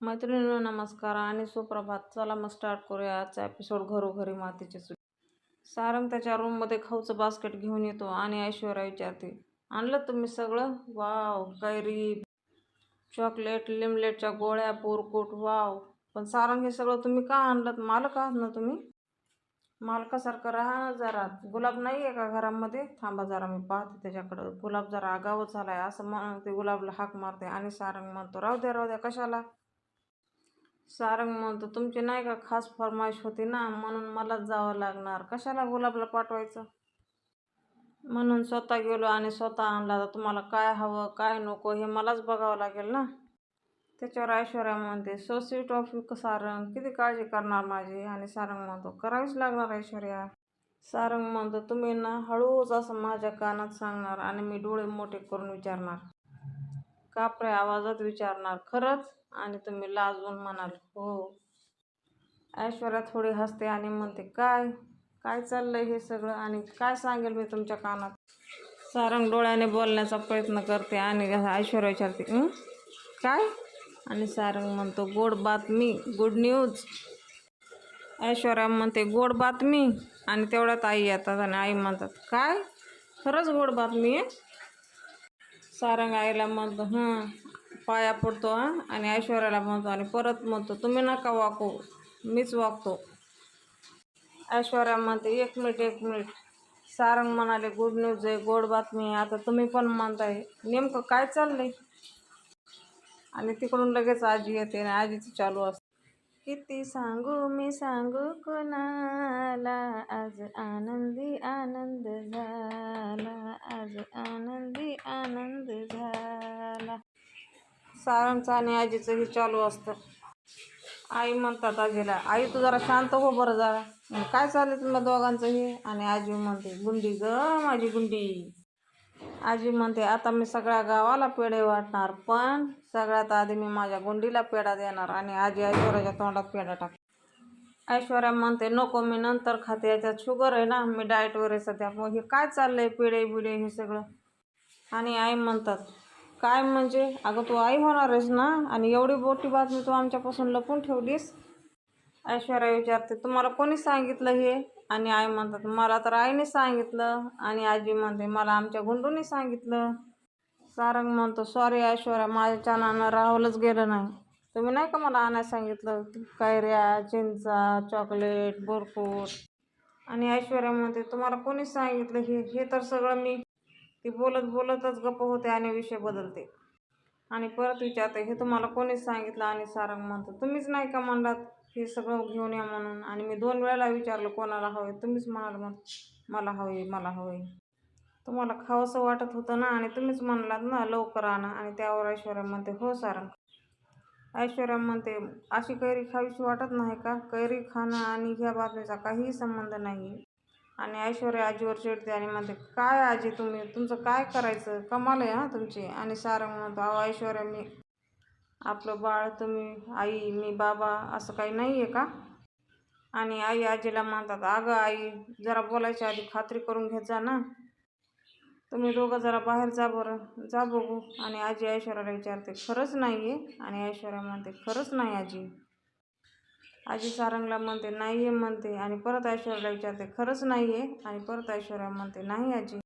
मैत्रिणींनो नमस्कार आणि सुप्रभात. चला मग स्टार्ट करूया आजचा एपिसोड घरोघरी मातीची चूल सारंग त्याच्या रूममध्ये खाऊचं बास्केट घेऊन येतो आणि ऐश्वर्या विचारते आणलं तुम्ही सगळं? वाव कैरी चॉकलेट लिमलेटच्या गोळ्या पोरकूट वाव. पण सारंग हे सगळं तुम्ही का आणलं मालक आहात ना तुम्ही? मालकासारखं राहा ना जरा. गुलाब नाही आहे का घरामध्ये? थांबा जरा मी पाहते त्याच्याकडं. गुलाब जरा आगावं झाला आहे असं म्हणून ते गुलाबला हाक मारते आणि सारंग म्हणतो राहू द्या राहू द्या कशाला? सारंग म्हणतो तुमची नाही का खास फरमाईश होती ना म्हणून मलाच जावं लागणार. कशाला गुलाबला पाठवायचं? म्हणून स्वतः गेलो आणि स्वतः आणला तर तुम्हाला काय हवं काय नको हे मलाच बघावं लागेल ना. त्याच्यावर ऐश्वर्या म्हणते so sweet of you Sarang. किती काळजी करणार माझी? आणि सारंग म्हणतो करावीच लागणार ऐश्वर्या. सारंग म्हणतो तुम्ही ना हळूच असं माझ्या कानात सांगणार आणि मी डोळे मोठे करून विचारणार. कापरे आवाजात विचारणार? खरंच? आणि तुम्ही लाजून म्हणाल हो. ऐश्वर्या थोडी हसते आणि म्हणते काय? काय चाललंय हे सगळं? आणि काय सांगेल मी तुमच्या कानात? सारंग डोळ्याने बोलण्याचा प्रयत्न करते आणि ऐश्वर्या विचारते काय? आणि सारंग म्हणतो गोड बातमी गुड न्यूज ऐश्वर्या म्हणते गोड बातमी? आणि तेवढ्यात आई येतात आणि आई म्हणतात काय? खरंच गोड बातमी आहे? सारंग आईला म्हणतो हां पाया पडतो हां आणि ऐश्वर्याला म्हणतो आणि परत म्हणतो तुम्ही नका वाकू मीच वागतो. ऐश्वर्या म्हणते एक मिनिट एक मिनिट. सारंग म्हणाले गुड न्यूज आहे गोड बातमी आहे आता तुम्ही पण म्हणताय नेमकं काय चाललंय? आणि तिकडून लगेच आजी येते आणि आजीचं चालू असतं. किती सांगू मी सांगू कोणाला? आज आनंदी आनंद झाला. आज आनंदी आनंद झाला. सारांचं आणि आजीचं हे चालू असतं. आई म्हणतात आजीला आई तू जरा शांत हो बरं जरा. मग काय चाललं तुम्हाला दोघांचं हे आणि आजी म्हणते गुंडी ग माझी गुंडी. आजी म्हणते आता मी सगळ्या गावाला पेढे वाटणार पण सगळ्यात आधी मी माझ्या गुंडीला पेढा देणार आणि आजी ऐश्वर्याच्या तोंडात पेढा टाक. ऐश्वर्या म्हणते नको मी नंतर खाते याच्यात शुगर आहे ना मी डाएटवर आहे सध्या मग हे काय चाललं आहे पेढे बिडे हे सगळं? आणि आई म्हणतात काय म्हणजे? अगं तू आई होणार आहेस ना आणि एवढी मोठी बातमी तू आमच्यापासून लपून ठेवलीस? ऐश्वर्या विचारते तुम्हाला कोणी सांगितलं हे? आणि आई म्हणतात मला तर आईने सांगितलं. आणि आजी म्हणते मला आमच्या गुंडूने सांगितलं. सारंग म्हणतो सॉरी ऐश्वर्या माझ्या राहुलच गेलं नाही. तुम्ही नाही का मला आणायला सांगितलं? कैऱ्या चिंचा चॉकलेट बोरकूट आणि ऐश्वर्या म्हणते तुम्हाला कोणी सांगितलं? हे हे तर सगळं मी. ती बोलत बोलतच गप्प होते आणि विषय बदलते. आणि परत विचारते हे तुम्हाला कोणीच सांगितलं? आणि सारंग म्हणतो तुम्हीच नाही का म्हणलात? हे सगळं घेऊन या म्हणून. आणि मी दोन वेळेला विचारलं कोणाला हवं आहे तुम्हीच म्हणाल मग मला हवं आहे मला हवं आहे तुम्हाला खावंसं वाटत होतं ना आणि तुम्हीच म्हणलात ना लवकर आणा. आणि त्यावर ऐश्वर्या म्हणते हो सारंग ऐश्वर्या म्हणते अशी कैरी खावीशी वाटत नाही का? कैरी खाणं आणि ह्या बातमीचा काहीही संबंध नाही आणि ऐश्वर्या आजीवर चिडते आणि म्हणते काय आजी तुम्ही? तुमचं काय करायचं? कमाल आहे हां तुमची. आणि सारंग म्हणतो अहो ऐश्वर्या मी आपलं बाळ तुम्ही आई मी बाबा असं काही नाही आहे का? आणि आई आजीला म्हणतात अगं आई जरा बोलायच्या आधी खात्री करून घेत जा ना. तुम्ही दोघं जरा बाहेर जा बरं. जा बघू. आणि आजी ऐश्वर्याला विचारते खरंच नाही आहे आणि ऐश्वर्या म्हणते खरंच नाही आजी. आजी सारंगला म्हणते नाही आहे म्हणते. आणि परत ऐश्वर्याला विचारते खरंच नाही आहे आणि परत ऐश्वर्या म्हणते नाही आजी.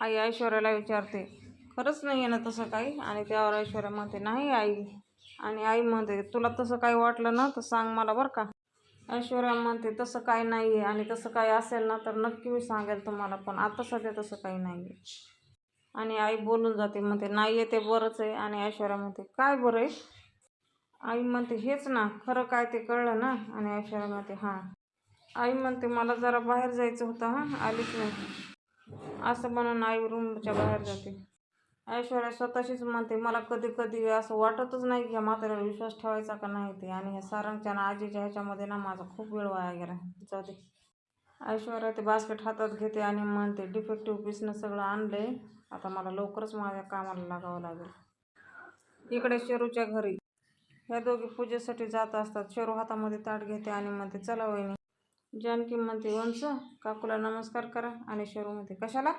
आई ऐश्वर्याला विचारते खरंच नाही आहे ना तसं काही. आणि त्यावर ऐश्वर्या म्हणते नाही आई. आणि आई म्हणते तुला तसं काही वाटलं ना तर सांग मला बरं का. ऐश्वर्या म्हणते तसं काही नाही आहे आणि तसं काही असेल ना तर नक्की मी सांगेल तुम्हाला पण आता सध्या तसं काही नाही आहे. आणि आई बोलून जाते म्हणते नाही आहे ते बरंच आहे. आणि ऐश्वर्या म्हणते काय बरं आहे? आई म्हणते हेच ना खरं काय ते कळलं ना. आणि ऐश्वर्या म्हणते हां. आई म्हणते मला जरा बाहेर जायचं होतं हां आलीच नाही. असं म्हणून आई रूमच्या बाहेर जाते. ऐश्वर्या स्वतःशीच म्हणते मला कधी कधी असं वाटतच नाही की ह्या म्हाताऱ्यावर विश्वास ठेवायचा का नाही ते. आणि ह्या सारंगच्या ना आजीच्या ह्याच्यामध्ये ना माझा खूप वेळ वाया गेला. जाऊ दे. ऐश्वर्या ते बास्केट हातात घेते आणि म्हणते डिफेक्टिव्ह पीसनं सगळं आणलं आहे आता मला लवकरच माझ्या कामाला लागावं लागेल. इकडे शेरूच्या घरी. ह्या दोघी पूजेसाठी जात असतात. शेरू हातामध्ये ताट घेते आणि म्हणते चला वहिनी. जानकी म्हणते वंच काकूला नमस्कार करा. आणि शेरू म्हणते कशाला?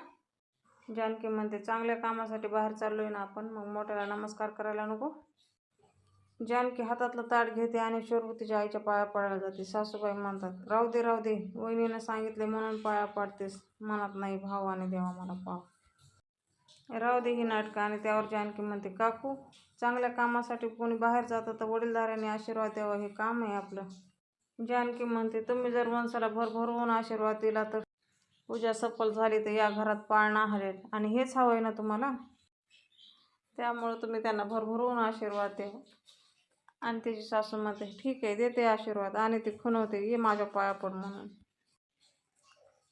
जानकी म्हणते चांगल्या कामासाठी बाहेर चाललो आहे ना आपण मग मोठ्याला नमस्कार करायला नको. जानकी हातातलं ताट घेते आणि शोरू तिच्या आईच्या पाया पडायला जाते. सासूबाई म्हणतात राहू दे राहू दे वहिनीनं सांगितले म्हणून पाया पाडतेस. मनात नाही भाव आणि देवा मला पाव. राहू दे ही नाटकं. आणि त्यावर जानकी म्हणते काकू चांगल्या कामासाठी कोणी बाहेर जातं तर वडीलधाऱ्याने आशीर्वाद द्यावा हे काम आहे आपलं. जानकी म्हणते तुम्ही जर वंशाला भरभरून आशीर्वाद दिला तर पूजा सफल झाली तर या घरात पाळणा हरेल आणि हेच हवं आहे ना तुम्हाला? त्यामुळं तुम्ही त्यांना भरभरून आशीर्वाद द्या. आणि त्याची सासू म्हणते ठीक आहे देते आशीर्वाद. आणि ती खुनवते ये माझ्या पाया पड म्हणून.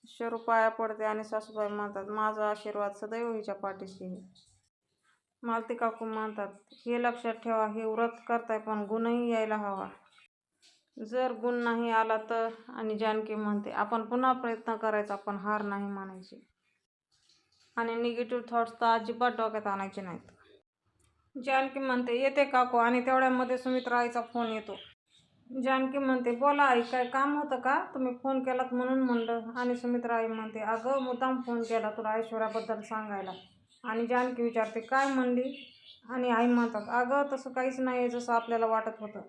शरू पाया पडते आणि सासूबाई म्हणतात माझा आशीर्वाद सदैव हिच्या पाठीशी मालती काकू म्हणतात हे लक्षात ठेवा हे व्रत करताय पण गुणही यायला हवा. जर गुण नाही आला तर आणि जानकी म्हणते आपण पुन्हा प्रयत्न करायचा पण हार नाही मानायची. आणि निगेटिव्ह थॉट्स तर अजिबात डोक्यात आणायचे नाहीत. जानकी म्हणते येते काकू आणि तेवढ्यामध्ये सुमित्राईचा फोन येतो. जानकी म्हणते बोला आई काय काम होतं का? तुम्ही फोन केलात म्हणून म्हणलं. आणि सुमित्राई म्हणते अगं मुद्दाम फोन केला तुला ऐश्वर्याबद्दल सांगायला. आणि जानकी विचारते काय म्हणली? आणि आई म्हणतात अगं तसं काहीच नाही आहे जसं आपल्याला वाटत होतं.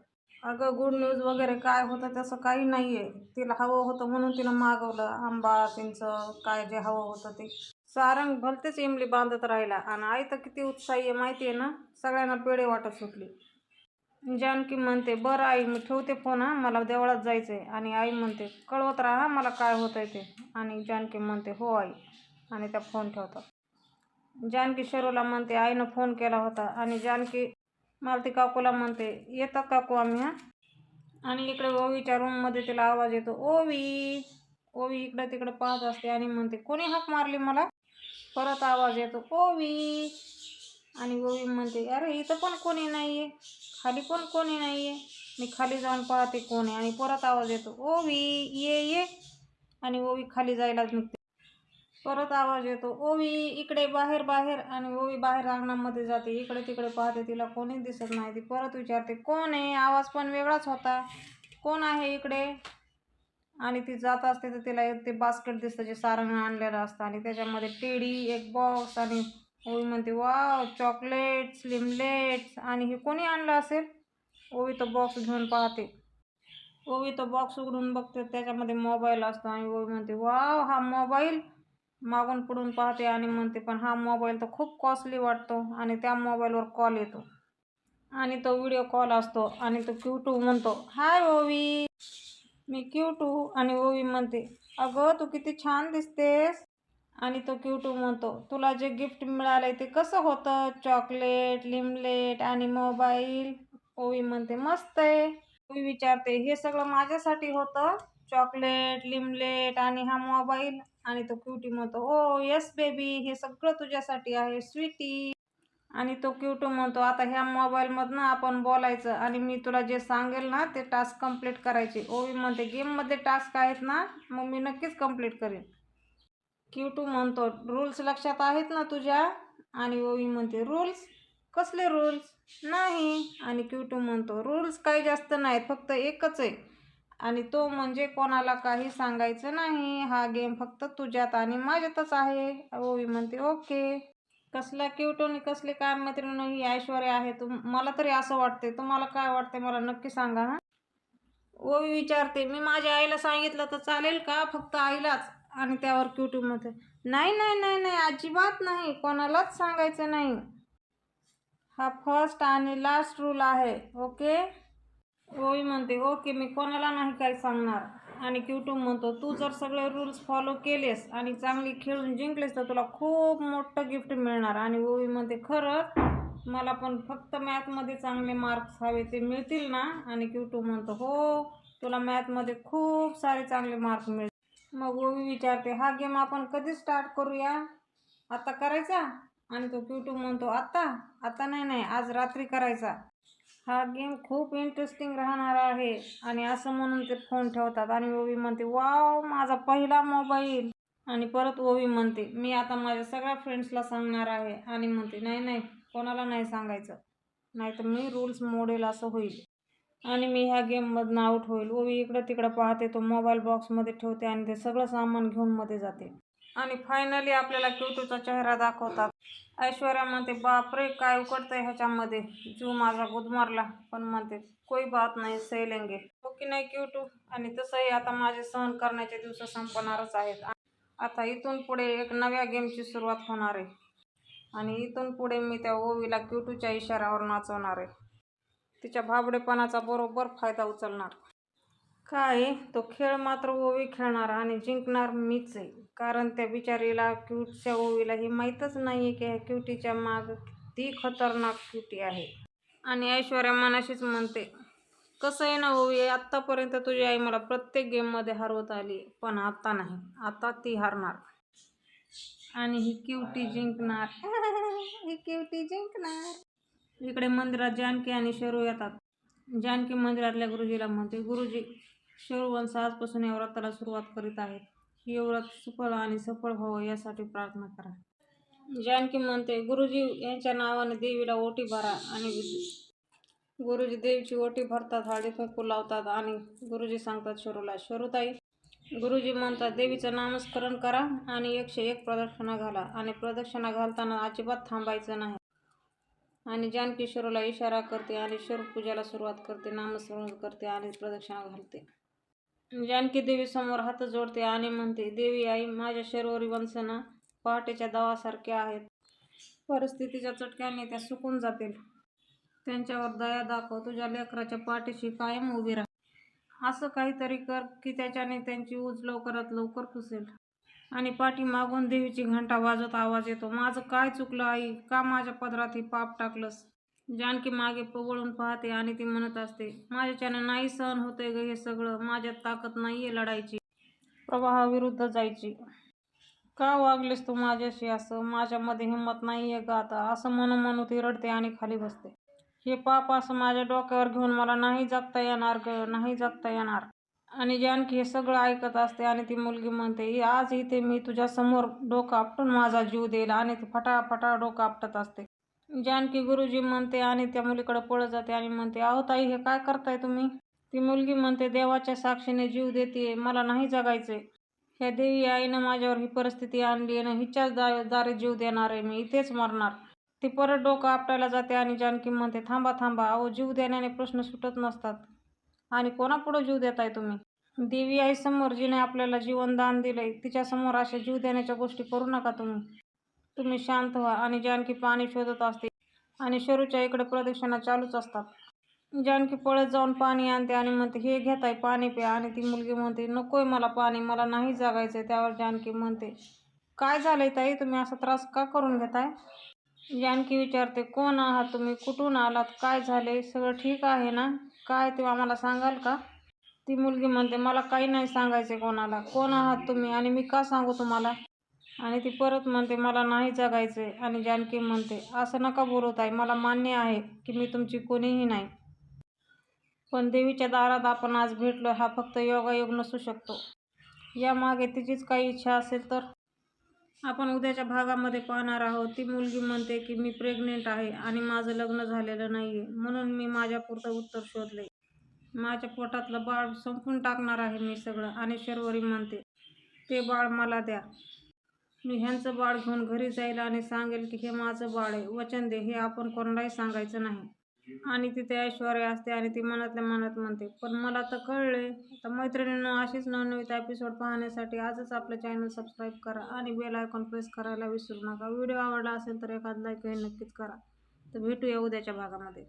अगं गुड न्यूज वगैरे काय होतं तसं काही नाही आहे तिला हवं होतं म्हणून तिनं मागवलं. आंबा चिंच काय जे हवं होतं ते. सारंग भलतेच इमली बांधत राहिला आणि आई तर किती उत्साही आहे माहिती आहे ना? सगळ्यांना पेढे वाटत सुटली. जानकी म्हणते बरं आई मी ठेवते फोन हा. मला देवळात जायचं आहे आणि आई म्हणते कळवत राहा मला काय होतं आहे ते. आणि जानकी म्हणते हो आई. आणि त्या फोन ठेवतात. जानकी शरूला म्हणते आईनं फोन केला होता. आणि जानकी मालती काकूला म्हणते येतात काकू आम्ही हां? आणि इकडे ओवीच्या रूममध्ये तिला आवाज येतो ओवी ओवी इकडं तिकडं पाहत असते. आणि म्हणते कोणी हाक मारली मला? परत आवाज येतो ओवी. आणि ओवी म्हणते अरे इथं पण कोणी नाही आहे खाली पण कोणी नाही आहे मी खाली जाऊन पाहते कोण आहे. आणि परत आवाज येतो ओवी ये ये. आणि ओवी खाली जायलाच निघते. परत आवाज येतो. ओवी इकडे बाहेर बाहेर आणि ओवी बाहेर अंगणामध्ये जाते. इकडे तिकडे पाहते तिला कोणी दिसत नाही. ती परत विचारते कोण आहे? आवाज पण वेगळाच होता. कोण आहे इकडे? आणि ती जात असते तर तिला एक ते बास्केट दिसतं जे सारंग आणलेलं असतं. आणि त्याच्यामध्ये टेडी एक बॉक्स आणि ओवी म्हणते वाव चॉकलेट्स लिमलेट्स आणि हे कोणी आणलं असेल? ओवी तो बॉक्स घेऊन पाहते. ओवी तो बॉक्स उघडून बघते. त्याच्यामध्ये मोबाईल असतो आणि ओवी म्हणते वाव हा मोबाईल मागून पुढून पाहते आणि म्हणते पण हा मोबाईल तर खूप कॉस्टली वाटतो आणि त्या मोबाईलवर कॉल येतो. आणि तो व्हिडिओ कॉल असतो आणि तो क्यूटू म्हणतो हाय ओवी. मी क्यूटू आणि ओवी म्हणते अगं तू किती छान दिसतेस. आणि तो क्यूटू म्हणतो तुला जे गिफ्ट मिळालंय ते कसं होतं? चॉकलेट लिमलेट आणि मोबाईल ओवी म्हणते मस्त आहे. ओवी विचारते हे सगळं माझ्यासाठी होतं? चॉकलेट लिमलेट आणि हा मोबाईल आणि तो क्युटी म्हणतो ओ येस बेबी हे सगळं तुझ्यासाठी आहे स्वीटी आणि तो क्युटू म्हणतो आता ह्या मोबाईलमधनं आपण बोलायचं आणि मी तुला जे सांगेल ना ते टास्क कंप्लीट करायचे. ओवी म्हणते गेममध्ये टास्क आहेत ना मग मी नक्कीच कंप्लीट करेन. क्युटू म्हणतो रूल्स लक्षात आहेत ना तुझ्या? आणि ओवी म्हणते रूल्स कसले रूल्स नाही. आणि क्युटू म्हणतो रूल्स काही जास्त नाहीत फक्त एकच आहे. आणि तो म्हणजे कोणाला काही सांगायचं नाही. हा गेम फक्त तुझ्यात आणि माझ्यातच आहे. ओवी म्हणते ओके. कसला क्यूट आणि कसले काय मैत्रीण ही ऐश्वर्या आहे. तुम मला तरी असं वाटते तुम्हाला काय वाटते मला नक्की सांगा हां. ओवी विचारते मी माझ्या आईला सांगितलं तर चालेल का? फक्त आईलाच. आणि त्यावर क्यूटू नाही नाही नाही नाही अजिबात नाही. कोणालाच सांगायचं नाही. हा फर्स्ट आणि लास्ट रूल आहे. ओके? ओवी म्हणते ओके मी कोणाला नाही काय सांगणार. आणि क्यूटू म्हणतो तू जर सगळे रूल्स फॉलो केलेस आणि चांगली खेळून जिंकलेस तर तुला खूप मोठं गिफ्ट मिळणार. आणि ओवी म्हणते खरंच? मला पण फक्त मॅथमध्ये चांगले मार्क्स हवे ते मिळतील ना? आणि क्यूटू म्हणतो हो तुला मॅथमध्ये खूप सारे चांगले मार्क मिळतील. मग ओवी विचारते हा गेम आपण कधी स्टार्ट करूया? आता करायचा? आणि तो क्यूटू म्हणतो आत्ता आता नाही नाही आज रात्री करायचा. हा गेम खूप इंटरेस्टिंग राहणार आहे. आणि असं म्हणून ते फोन ठेवतात. आणि ओवी म्हणते वाव माझा पहिला मोबाईल आणि परत ओवी म्हणते मी आता माझ्या सगळ्या फ्रेंड्सला सांगणार आहे. आणि म्हणते नाही नाही कोणाला नाही सांगायचं. नाही तर मी रूल्स मोडेल असं होईल. आणि मी ह्या गेममधनं आऊट होईल. ओवी इकडं तिकडं पाहते तो मोबाईल बॉक्समध्ये ठेवते आणि ते सगळं सामान घेऊन मध्ये जाते. आणि फायनली आपल्याला क्यूटूचा चेहरा दाखवतात. ऐश्वर्या म्हणते बापरे काय उकडतंय ह्याच्यामध्ये? जीव माझा गुदमारला. पण म्हणते कोई बात नाही सैलेंगे. हो की नाही क्यूटू आणि तसंही आता माझे सहन करण्याचे दिवस संपणारच आहेत. आता इथून पुढे एक नव्या गेमची सुरुवात होणार आहे. आणि इथून पुढे मी त्या ओवीला क्यूटूच्या इशाऱ्यावर नाचवणार आहे. तिच्या भाबडेपणाचा बरोबर फायदा उचलणार. काय? तो खेळ मात्र ओवी खेळणार आणि जिंकणार मीच आहे. कारण त्या बिचारीला क्यूटच्या ओवीला हे माहीतच नाही आहे की ह्या क्यूटीच्या माग ती खतरनाक क्यूटी आहे. आणि ऐश्वर्या मनाशीच म्हणते कसं आहे ना ओवी आत्तापर्यंत तुझी आई मला प्रत्येक गेममध्ये हरवत आली पण आता नाही. आता ती हारणार. आणि ही क्यूटी जिंकणार. ही क्यूटी जिंकणार. इकडे मंदिरात जानकी आणि शरू येतात. जानकी मंदिरातल्या गुरुजीला म्हणते गुरुजी शरूवंश आजपासून या व्रताला सुरुवात करीत आहेत. ही व्रत सुफळ आणि सफळ व्हावं यासाठी प्रार्थना करा. जानकी म्हणते गुरुजी यांच्या नावाने देवीला ओटी भरा आणि गुरुजी देवीची ओटी भरतात हळदी कुंकू लावतात आणि गुरुजी सांगतात शरूला. शरूताई गुरुजी म्हणतात देवीचं नामस्मरण करा आणि एकशे एक प्रदक्षिणा घाला आणि प्रदक्षिणा घालताना अजिबात थांबायचं नाही. आणि जानकी शरूला इशारा करते आणि शरू पूजाला सुरुवात करते नामस्मरण करते आणि प्रदक्षिणा घालते. म्हणजे जानकी देवी समोर हात जोडते आणि म्हणते देवी आई माझ्या शरीरी वंसना पहाटेच्या दवासारख्या आहेत. परिस्थितीच्या चटक्याने त्या सुकून जातील. त्यांच्यावर दया दाखव. तुझ्या लेकराच्या पाठीशी कायम उभी राहा. असं काहीतरी कर की त्याच्याने त्यांची ऊज लवकरात लवकर पुसेल. आणि पाठी मागून देवीची घंटा वाजत आवाज येतो. माझं काय चुकलं आई? का माझ्या पदरात ही पाप टाकलंस? जानकी मागे पवळून पाहते आणि ती म्हणत असते माझ्याच्याने नाही सहन होतंय ग हे सगळं. माझ्यात ताकद नाही आहे लढायची. प्रवाहाविरुद्ध जायची. का वागलीस तू माझ्याशी असं? माझ्यामध्ये हिंमत नाही आहे ग आता. असं म्हणून म्हणू ती रडते आणि खाली बसते. हे पाप असं माझ्या डोक्यावर घेऊन मला नाही जगता येणार ग नाही जगता येणार. आणि जानकी हे सगळं ऐकत असते आणि ती मुलगी म्हणते आज इथे मी तुझ्या समोर डोकं आपटून माझा जीव देईल. आणि ती फटाफटा डोकं आपटत असते. म्हणजे जानकी गुरुजी म्हणते आणि त्या मुलीकडे पळत जाते आणि म्हणते अहो ताई हे काय करताय तुम्ही? ती मुलगी म्हणते देवाच्या साक्षीने जीव देते मला नाही जगायचे ह्या देवी आईनं माझ्यावर ही परिस्थिती आणली आणि हिच्याच दा दारी जीव देणार आहे मी इथेच मरणार. ती परत डोकं आपटायला जाते आणि जानकी म्हणते थांबा थांबा अहो जीव देण्याने प्रश्न सुटत नसतात. आणि कोणापुढं जीव देताय तुम्ही? देवी आईसमोर जिने आपल्याला जीवनदान दिलंय तिच्यासमोर अशा जीव देण्याच्या गोष्टी करू नका तुम्ही. तुम्ही शांत व्हा आणि जानकी पाणी शोधत असते आणि शरूच्या इकडे प्रदक्षिणा चालूच असतात. जानकी पळत जाऊन पाणी आणते आणि म्हणते हे घेताय पाणी प्या. आणि ती मुलगी म्हणते नकोय मला पाणी मला नाही जागायचं त्यावर जानकी म्हणते काय झालंय ताई तुम्ही असा त्रास का करून घेताय? जानकी विचारते कोण आहात तुम्ही? कुठून आलात? काय झाले सगळं ठीक आहे ना? काय ते आम्हाला सांगाल का? ती मुलगी म्हणते मला काही नाही सांगायचे कोणाला. कोण आहात तुम्ही आणि मी का सांगू तुम्हाला? आणि ती परत म्हणते मला नाही जगायचे आणि जानकी म्हणते असं नका बोलत आहे मला मान्य आहे की मी तुमची कोणीही नाही. पण देवीच्या दारात आपण आज भेटलो हा फक्त योगायोग नसू शकतो. यामागे तिचीच काही इच्छा असेल तर आपण उद्याच्या भागामध्ये पाहणार आहोत. ती मुलगी म्हणते की मी प्रेग्नेंट आहे आणि माझं लग्न झालेलं नाही आहे म्हणून मी माझ्यापुरतं उत्तर शोधले. माझ्या पोटातलं बाळ संपून टाकणार आहे मी सगळं. आणि शर्वरी म्हणते ते बाळ मला द्या. मी ह्यांचं बाळ घेऊन घरी जाईल आणि सांगेल की हे माझं बाळ आहे. वचन दे हे आपण कोणालाही सांगायचं नाही. आणि तिथे ऐश्वर्या असते आणि ती मनातल्या मनात म्हणते पण मला तर कळले. तर मैत्रिणींनो अशीच नवनवीत एपिसोड पाहण्यासाठी आजच आपलं चॅनल सबस्क्राईब करा आणि बेल आयकॉन प्रेस करायला विसरू नका. व्हिडिओ आवडला असेल तर एखाद लाईकही नक्कीच करा. तर भेटूया उद्याच्या भागामध्ये.